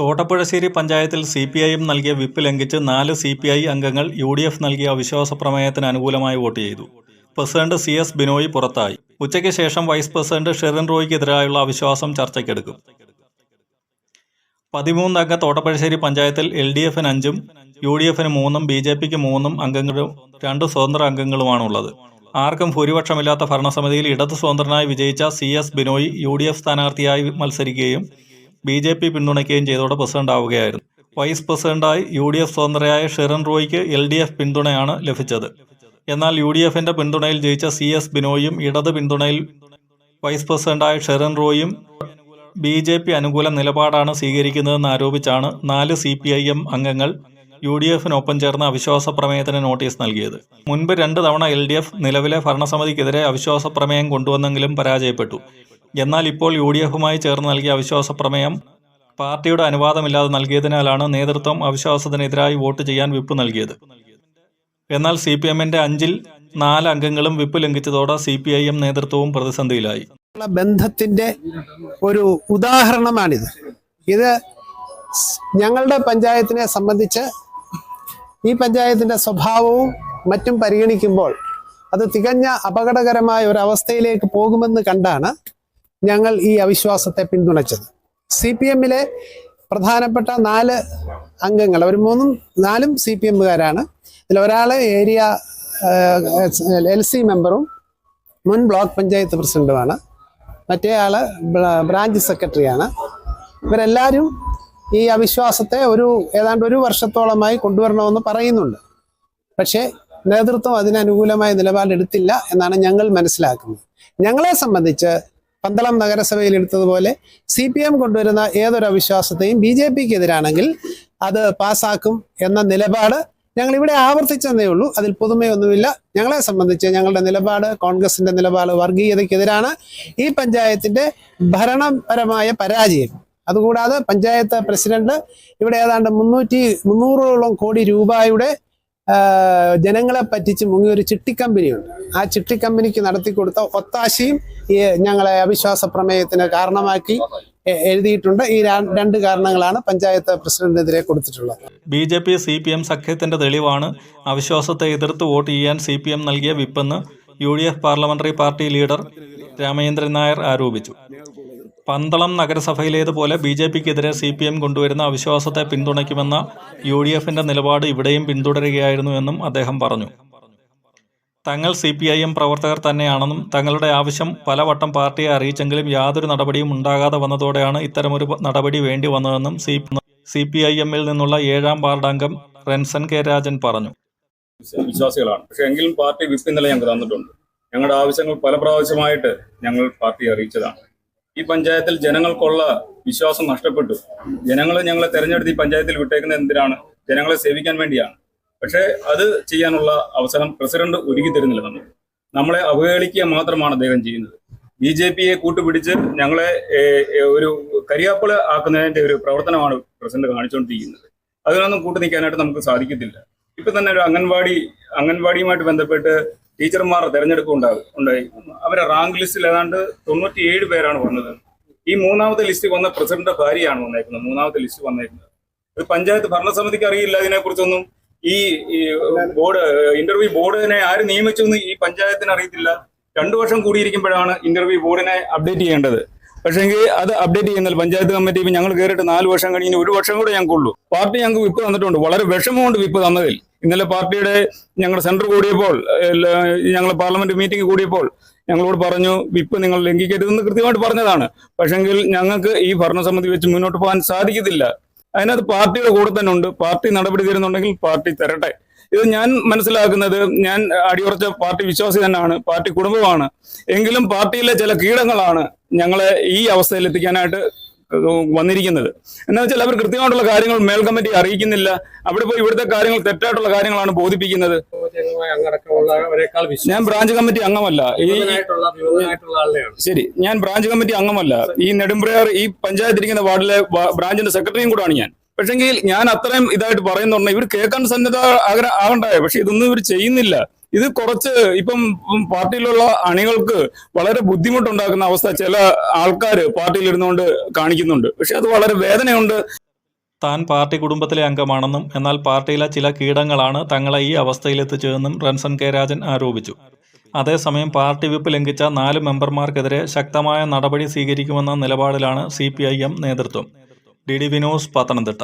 തോട്ടപ്പുഴശ്ശേരി പഞ്ചായത്തിൽ C P I M നൽകിയ whip ലംഘിച്ച് നാല് സി പി ഐ അംഗങ്ങൾ യു ഡി എഫ് നൽകിയ അവിശ്വാസ പ്രമേയത്തിന് അനുകൂലമായി വോട്ട് ചെയ്തു. പ്രസിഡന്റ് സി എസ് ബിനോയ് പുറത്തായി. ഉച്ചയ്ക്ക് ശേഷം വൈസ് പ്രസിഡന്റ് ഷെറിൻ റോയ്ക്കെതിരായുള്ള അവിശ്വാസം ചർച്ചയ്ക്കെടുക്കും. പതിമൂന്നംഗ തോട്ടപ്പുഴശ്ശേരി പഞ്ചായത്തിൽ എൽ ഡി എഫിന് അഞ്ചും യു ഡി എഫിന് മൂന്നും ബി ജെ പിക്ക് മൂന്നും അംഗങ്ങളും രണ്ട് സ്വതന്ത്ര അംഗങ്ങളുമാണുള്ളത്. ആർക്കും ഭൂരിപക്ഷമില്ലാത്ത ഭരണസമിതിയിൽ ഇടത് സ്വതന്ത്രനായി വിജയിച്ച C S Binoy U D F സ്ഥാനാർത്ഥിയായി മത്സരിക്കുകയും ബി ജെ പി പിന്തുണയ്ക്കുകയും ചെയ്തോടെ പ്രസിഡന്റ് ആവുകയായിരുന്നു. വൈസ് പ്രസിഡന്റായി യു ഡി എഫ് സ്വതന്ത്രയായ ഷെറിൻ റോയ്ക്ക് എൽ ഡി എഫ് പിന്തുണയാണ് ലഭിച്ചത്. എന്നാൽ യു ഡി എഫിന്റെ പിന്തുണയിൽ ജയിച്ച സി എസ് ബിനോയും ഇടത് പിന്തുണയിൽ വൈസ് പ്രസിഡന്റായ ഷെറിൻ റോയും ബി ജെ പി അനുകൂല നിലപാടാണ് സ്വീകരിക്കുന്നതെന്ന് ആരോപിച്ചാണ് നാല് സി പി ഐ എം അംഗങ്ങൾ യു ഡി എഫിനൊപ്പം ചേർന്ന് അവിശ്വാസ പ്രമേയത്തിന് നോട്ടീസ് നൽകിയത്. മുൻപ് രണ്ട് തവണ എൽ ഡി എഫ് നിലവിലെ ഭരണസമിതിക്കെതിരെ അവിശ്വാസ പ്രമേയം കൊണ്ടുവന്നെങ്കിലും പരാജയപ്പെട്ടു. എന്നാൽ ഇപ്പോൾ യു ഡി എഫുമായി ചേർന്ന് നൽകിയ അവിശ്വാസ പ്രമേയം പാർട്ടിയുടെ അനുവാദമില്ലാതെ നൽകിയതിനാലാണ് നേതൃത്വം അവിശ്വാസത്തിനെതിരായി വോട്ട് ചെയ്യാൻ വിപ്പ് നൽകിയത്. എന്നാൽ സി പി എമ്മിന്റെ അഞ്ചിൽ നാല് അംഗങ്ങളും വിപ്പ് ലംഘിച്ചതോടെ സി പി ഐ എം നേതൃത്വവും പ്രതിസന്ധിയിലായി. ബന്ധത്തിന്റെ ഒരു ഉദാഹരണമാണിത്. ഇത് ഞങ്ങളുടെ പഞ്ചായത്തിനെ സംബന്ധിച്ച് ഈ പഞ്ചായത്തിന്റെ സ്വഭാവവും മറ്റും പരിഗണിക്കുമ്പോൾ അത് തികഞ്ഞ അപകടകരമായ ഒരു അവസ്ഥയിലേക്ക് പോകുമെന്ന് കണ്ടാണ് ഞങ്ങൾ ഈ അവിശ്വാസത്തെ പിന്തുണച്ചത്. സി പി എമ്മിലെ പ്രധാനപ്പെട്ട നാല് അംഗങ്ങൾ അവർ മൂന്നും നാലും സി പി എമ്മുകാരാണ് ഇതിൽ ഒരാൾ ഏരിയ എൽ സി മെമ്പറും മുൻ ബ്ലോക്ക് പഞ്ചായത്ത് പ്രസിഡന്റുമാണ്. മറ്റേ ബ്ര- ബ്രാഞ്ച് സെക്രട്ടറിയാണ്. ഇവരെല്ലാവരും ഈ അവിശ്വാസത്തെ ഒരു ഏതാണ്ട് ഒരു വർഷത്തോളമായി കൊണ്ടുവരണമെന്ന് പറയുന്നുണ്ട്. പക്ഷേ നേതൃത്വം അതിനനുകൂലമായ നിലപാടെടുത്തില്ല എന്നാണ് ഞങ്ങൾ മനസ്സിലാക്കുന്നത്. ഞങ്ങളെ സംബന്ധിച്ച് പന്തളം നഗരസഭയിൽ എടുത്തതുപോലെ സി പി എം കൊണ്ടുവരുന്ന ഏതൊരു അവിശ്വാസത്തെയും ബി ജെ പിക്ക് എതിരാണെങ്കിൽ അത് പാസ്സാക്കും എന്ന നിലപാട് ഞങ്ങൾ ഇവിടെ ആവർത്തിച്ചെന്നേ ഉള്ളൂ. അതിൽ പുതുമയൊന്നുമില്ല. ഞങ്ങളെ സംബന്ധിച്ച് ഞങ്ങളുടെ നിലപാട് കോൺഗ്രസിന്റെ നിലപാട് വർഗീയതയ്ക്കെതിരാണ് ഈ പഞ്ചായത്തിന്റെ ഭരണപരമായ പരാജയം. അതുകൂടാതെ പഞ്ചായത്ത് പ്രസിഡന്റ് ഇവിടെ ഏതാണ്ട് മുന്നൂറ്റി മുന്നൂറോളം കോടി രൂപയുടെ ജനങ്ങളെ പറ്റിച്ച് മുങ്ങിയ ഒരു ചിട്ടി കമ്പനിയുണ്ട് ആ ചിട്ടി കമ്പനിക്ക് നടത്തിക്കൊടുത്ത ഒത്താശയും ഞങ്ങളെ അവിശ്വാസ പ്രമേയത്തിന് കാരണമാക്കി എഴുതിയിട്ടുണ്ട്. ഈ രണ്ട് കാരണങ്ങളാണ് പഞ്ചായത്ത് പ്രസിഡന്റിനെതിരെ കൊടുത്തിട്ടുള്ളത്. B J P C P M സഖ്യത്തിന്റെ തെളിവാണ് അവിശ്വാസത്തെ എതിർത്ത് വോട്ട് ചെയ്യാൻ സി പി എം നൽകിയ വിപ്പെന്ന് U D F parliamentary party leader Ramachandran Nair ആരോപിച്ചു. പന്തളം നഗരസഭയിലേതുപോലെ ബി ജെ പിക്കെതിരെ സി പി എം കൊണ്ടുവരുന്ന അവിശ്വാസത്തെ പിന്തുണയ്ക്കുമെന്ന യു ഡി എഫിന്റെ നിലപാട് ഇവിടെയും പിന്തുടരുകയായിരുന്നു എന്നും അദ്ദേഹം പറഞ്ഞു. തങ്ങൾ സി പി ഐ എം പ്രവർത്തകർ തന്നെയാണെന്നും തങ്ങളുടെ ആവശ്യം പലവട്ടം പാർട്ടിയെ അറിയിച്ചെങ്കിലും യാതൊരു നടപടിയും ഉണ്ടാകാതെ വന്നതോടെയാണ് ഇത്തരമൊരു നടപടി വേണ്ടി വന്നതെന്നും സി സി പി ഐ എമ്മിൽ നിന്നുള്ള ഏഴാം വാർഡ് അംഗം റെൻസൻ കെ രാജൻ പറഞ്ഞു. വിശ്വാസികളാണ്. പക്ഷെ എങ്കിലും പാർട്ടി വിപ്പ് ഞങ്ങൾക്ക് തന്നിട്ടുണ്ട്. ഞങ്ങളുടെ ആവശ്യങ്ങൾ പല പ്രാവശ്യമായിട്ട് ഞങ്ങൾ പാർട്ടിയെ അറിയിച്ചതാണ്. ഈ പഞ്ചായത്തിൽ ജനങ്ങൾക്കുള്ള വിശ്വാസം നഷ്ടപ്പെട്ടു. ജനങ്ങൾ ഞങ്ങളെ തെരഞ്ഞെടുത്ത് ഈ പഞ്ചായത്തിൽ വിട്ടേക്കുന്നത് എന്തിനാണ്? ജനങ്ങളെ സേവിക്കാൻ വേണ്ടിയാണ്. പക്ഷേ അത് ചെയ്യാനുള്ള അവസരം പ്രസിഡന്റ് ഒരുക്കി തരുന്നില്ല നമ്മൾ. നമ്മളെ അവഹേളിക്കുക മാത്രമാണ് അദ്ദേഹം ചെയ്യുന്നത്. ബി ജെ പിയെ കൂട്ടുപിടിച്ച് ഞങ്ങളെ ഒരു കരിയാപ്പിള ആക്കുന്നതിന്റെ ഒരു പ്രവർത്തനമാണ് പ്രസിഡന്റ് കാണിച്ചുകൊണ്ടിരിക്കുന്നത്. അതിനൊന്നും കൂട്ടു നിൽക്കാനായിട്ട് നമുക്ക് സാധിക്കത്തില്ല. ഇപ്പൊ തന്നെ ഒരു അംഗൻവാടി അംഗൻവാടിയുമായിട്ട് ബന്ധപ്പെട്ട് ടീച്ചർമാർ തെരഞ്ഞെടുപ്പ് ഉണ്ടാകും ഉണ്ടായി. അവരെ റാങ്ക് ലിസ്റ്റിൽ ഏതാണ്ട് തൊണ്ണൂറ്റിയേഴ് പേരാണ് വന്നത്. ഈ മൂന്നാമത്തെ ലിസ്റ്റ് വന്ന പ്രസിഡന്റ് ഭാര്യയാണ് വന്നേക്കുന്നത്. മൂന്നാമത്തെ ലിസ്റ്റ് വന്നേക്കുന്നത്. ഒരു പഞ്ചായത്ത് ഭരണസമിതിക്ക് അറിയില്ല ഇതിനെക്കുറിച്ചൊന്നും. ഈ ബോർഡ് ഇന്റർവ്യൂ ബോർഡിനെ ആര് നിയമിച്ചു എന്ന് ഈ പഞ്ചായത്തിന് അറിയത്തില്ല. രണ്ടു വർഷം കൂടിയിരിക്കുമ്പോഴാണ് ഇന്റർവ്യൂ ബോർഡിനെ അപ്ഡേറ്റ് ചെയ്യേണ്ടത്. പക്ഷേങ്കിൽ അത് അപ്ഡേറ്റ് ചെയ്യുന്നില്ല പഞ്ചായത്ത് കമ്മിറ്റി ഞങ്ങൾ കയറിയിട്ട് നാല് വർഷം കഴിഞ്ഞ് ഒരു വർഷം കൂടെ ഞങ്ങൾക്കുള്ളൂ. പാർട്ടി ഞങ്ങൾക്ക് വിപ്പ് തന്നിട്ടുണ്ട്. വളരെ വിഷമമുണ്ട് വിപ്പ് തന്നതിൽ. ഇന്നലെ പാർട്ടിയുടെ ഞങ്ങളുടെ സെന്റർ കൂടിയപ്പോൾ ഞങ്ങൾ പാർലമെന്റ് മീറ്റിംഗ് കൂടിയപ്പോൾ ഞങ്ങളോട് പറഞ്ഞു വിപ്പ് നിങ്ങൾ ലംഘിക്കരുതെന്ന് കൃത്യമായിട്ട് പറഞ്ഞതാണ്. പക്ഷെങ്കിൽ ഞങ്ങൾക്ക് ഈ ഭരണസമിതി വെച്ച് മുന്നോട്ട് പോകാൻ സാധിക്കത്തില്ല. അതിനകത്ത് പാർട്ടിയുടെ കൂടെ തന്നെ ഉണ്ട്. പാർട്ടി നടപടി തരുന്നുണ്ടെങ്കിൽ പാർട്ടി തരട്ടെ. ഇത് ഞാൻ മനസ്സിലാക്കുന്നത് ഞാൻ അടിയുറച്ച പാർട്ടി വിശ്വാസി തന്നെയാണ് പാർട്ടി കുടുംബമാണ്. എങ്കിലും പാർട്ടിയിലെ ചില കീടങ്ങളാണ് ഞങ്ങളെ ഈ അവസ്ഥയിൽ എത്തിക്കാനായിട്ട് വന്നിരിക്കുന്നത്. എന്താ വെച്ചാൽ അവർ കൃത്യമായിട്ടുള്ള കാര്യങ്ങൾ മേൽ കമ്മിറ്റി അറിയിക്കുന്നില്ല. അവിടെ പോയി ഇവിടുത്തെ കാര്യങ്ങൾ തെറ്റായിട്ടുള്ള കാര്യങ്ങളാണ് ബോധിപ്പിക്കുന്നത്. ഞാൻ ബ്രാഞ്ച് കമ്മിറ്റി അംഗമല്ല. ഈ ശരി ഞാൻ ബ്രാഞ്ച് കമ്മിറ്റി അംഗമല്ല. ഈ നെടുമ്പ്രയാർ ഈ പഞ്ചായത്ത് ഇരിക്കുന്ന വാർഡിലെ ബ്രാഞ്ചിന്റെ സെക്രട്ടറിയും കൂടാണ് ഞാൻ. പക്ഷെങ്കിൽ ഞാൻ അത്രയും ഇതായിട്ട് പറയുന്നുണ്ടെങ്കിൽ ഇവർ കേൾക്കാൻ സന്നദ്ധ ആകണ്ടായ പക്ഷെ ഇതൊന്നും ഇവർ ചെയ്യുന്നില്ല. ഇത് കുറച്ച് ഇപ്പം പാർട്ടിയിലുള്ള അണികൾക്ക് വളരെ ബുദ്ധിമുട്ടുണ്ടാക്കുന്ന അവസ്ഥ ചില ആൾക്കാർ പാർട്ടിയിൽ ഇരുന്നുകൊണ്ട് കാണിക്കുന്നുണ്ട്. പക്ഷെ അത് വളരെ വേദനയുണ്ട്. താൻ പാർട്ടി കുടുംബത്തിലെ അംഗമാണെന്നും എന്നാൽ പാർട്ടിയിലെ ചില കീടങ്ങളാണ് തങ്ങളെ ഈ അവസ്ഥയിലെത്തിച്ചതെന്നും റൺസൺ കെ രാജൻ ആരോപിച്ചു. അതേസമയം പാർട്ടി വിപ്പ് ലംഘിച്ച നാല് മെമ്പർമാർക്കെതിരെ ശക്തമായ നടപടി സ്വീകരിക്കുമെന്ന നിലപാടിലാണ് സി നേതൃത്വം. D D Vinod Pathanamthitta.